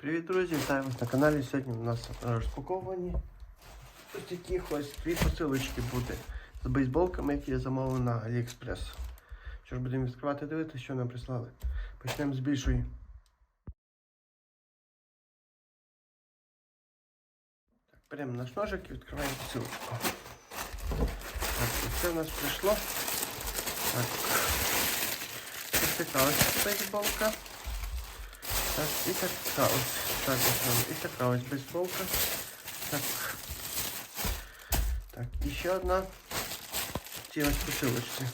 Привіт, друзі! Вітаю вас на каналі. Сьогодні у нас розпаковані ось такі ось дві посилочки буде з бейсболками, які я замовив на AliExpress. Що ж будемо відкривати, дивитися, що нам прислали. Почнемо з більшої. Так, беремо наш ножик і відкриваємо посилочку. Так, це у нас прийшло. Так. Ось бейсболка. Так, і така ось. Так, ось нам. І така ось бейсболка. Так. Так, і ще одна. Ці ось посилочці.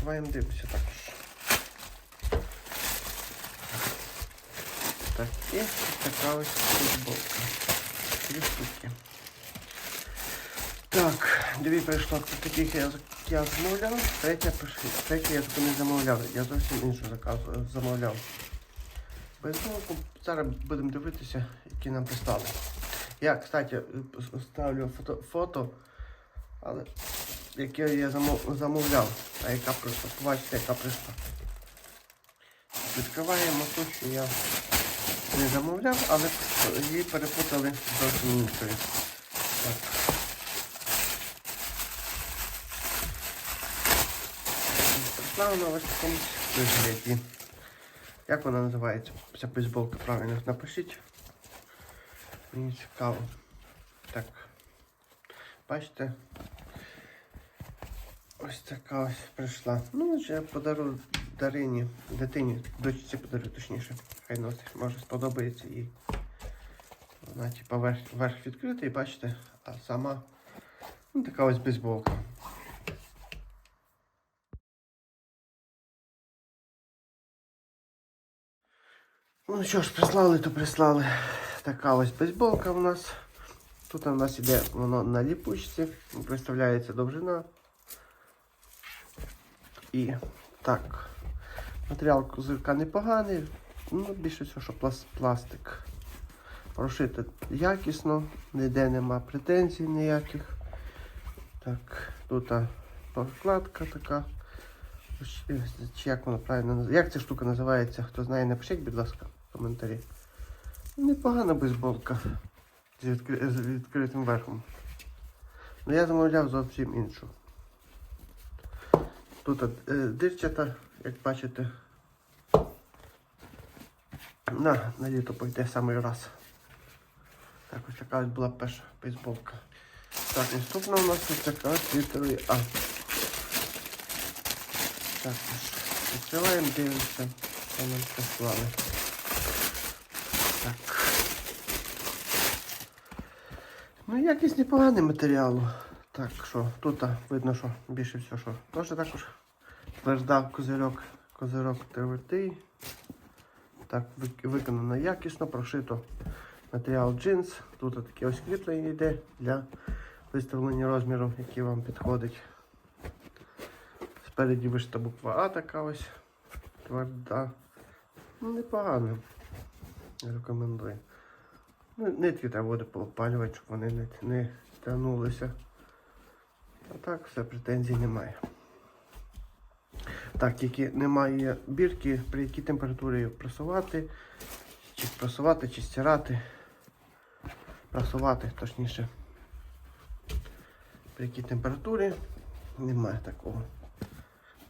Даваємо дивимося також. Так, і така ось бейсболка. Дві штуки. Так, дві прийшло таких я, я замовляв, третя прийшла. Третя я таку не замовляв. Я зовсім іншу заказ замовляв. Бейсболку зараз будемо дивитися, які нам прислали. Я, кстати, ставлю фото, фото але яке я замовляв, а яка прийшла. Побачите, яка прийшла. Відкриваємо ту, що я не замовляв, але її перепутали зовсім іншою. Так. Прийшла вона ось в такому вигляді. Як вона називається? Ця бейсболка правильно напишіть. Мені цікаво. Так. Бачите? Ось така ось прийшла. Ну, ще подару Дарині, дитині, дочці подарю точніше. Хай носить, може сподобається їй. Вона типа верх, верх відкритий, бачите, а сама ну, така ось бейсболка. Ну що ж, прислали, то прислали. Така ось бейсболка у нас. Тут у нас іде воно на ліпучці, представляється довжина. І так. Матеріал козирка непоганий, ну більше всього, що пласт, пластик. Прошити якісно, ніде нема претензій ніяких. Так, тут прокладка така. Як воно правильно називається? Як ця штука називається? Хто знає, напишіть, будь ласка, в коментарі. Непогана бейсболка з, відкри... з відкритим верхом. Ну я замовляв зовсім іншу. Тут е, дирчата, як бачите. На, на літо пойде самий раз. Так, ось така була перша бейсболка. Так, наступна у нас ось така літерою А. Так, відкриваємо, дивимося, що нам прислали. Так. Ну, якість непоганий матеріалу. Так, що тут видно, що більше всього, що теж також тверда козирьок, козирьок твердий. Так, виконано якісно, прошито матеріал джинс. Тут таке ось кріплення йде для виставлення розмірів, які вам підходять. Спереді вишита буква А така ось тверда. Ну, непогано. Рекомендую. Ну, нитки треба буде поопалювати, щоб вони не, не тягнулися. А так все, претензій немає. Так, тільки немає бірки, при якій температурі її просувати, чи просувати, чи стирати. Просувати, точніше. При якій температурі немає такого.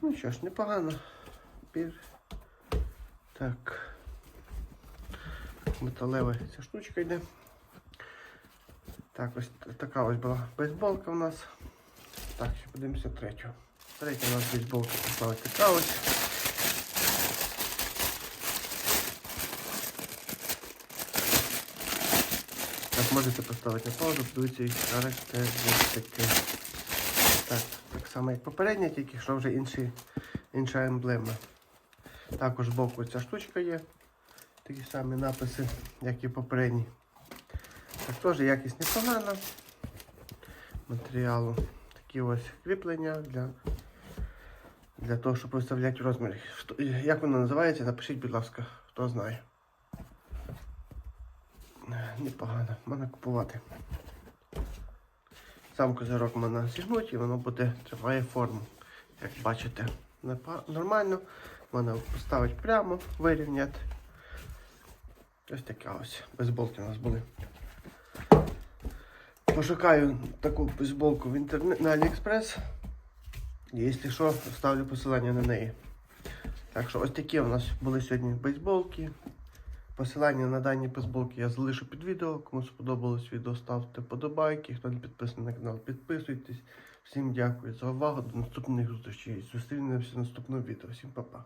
Ну що ж, непогано. Бір. Так. Металева ця штучка йде. Так, ось така ось була бейсболка у нас. Так, ще подивимося третю. Третя у нас бейсболка пішла ось така ось. Так, можете поставити на паузу, подивіться їх характеристики. Так, так само як попередня, тільки що вже інші, інша емблема. Також збоку ця штучка є. Такі самі написи, як і попередні. Так, теж якість непогана. Матеріалу. Такі ось кріплення для, для того, щоб виставляти розміри. Як воно називається, напишіть, будь ласка, хто знає. Непогано, можна купувати. Сам козирок можна зігнути і воно буде тримає форму. Як бачите, нормально. Можна поставити прямо, вирівняти. Ось таке ось. Бейсболки у нас були. Пошукаю таку бейсболку в інтернет на Аліекспрес. І якщо що, ставлю посилання на неї. Так що ось такі у нас були сьогодні бейсболки. Посилання на дані бейсболки я залишу під відео. Кому сподобалось відео, ставте подобайки. Хто не підписаний на канал, підписуйтесь. Всім дякую за увагу. До наступних зустрічей. Зустрінемося в наступному відео. Всім па-па.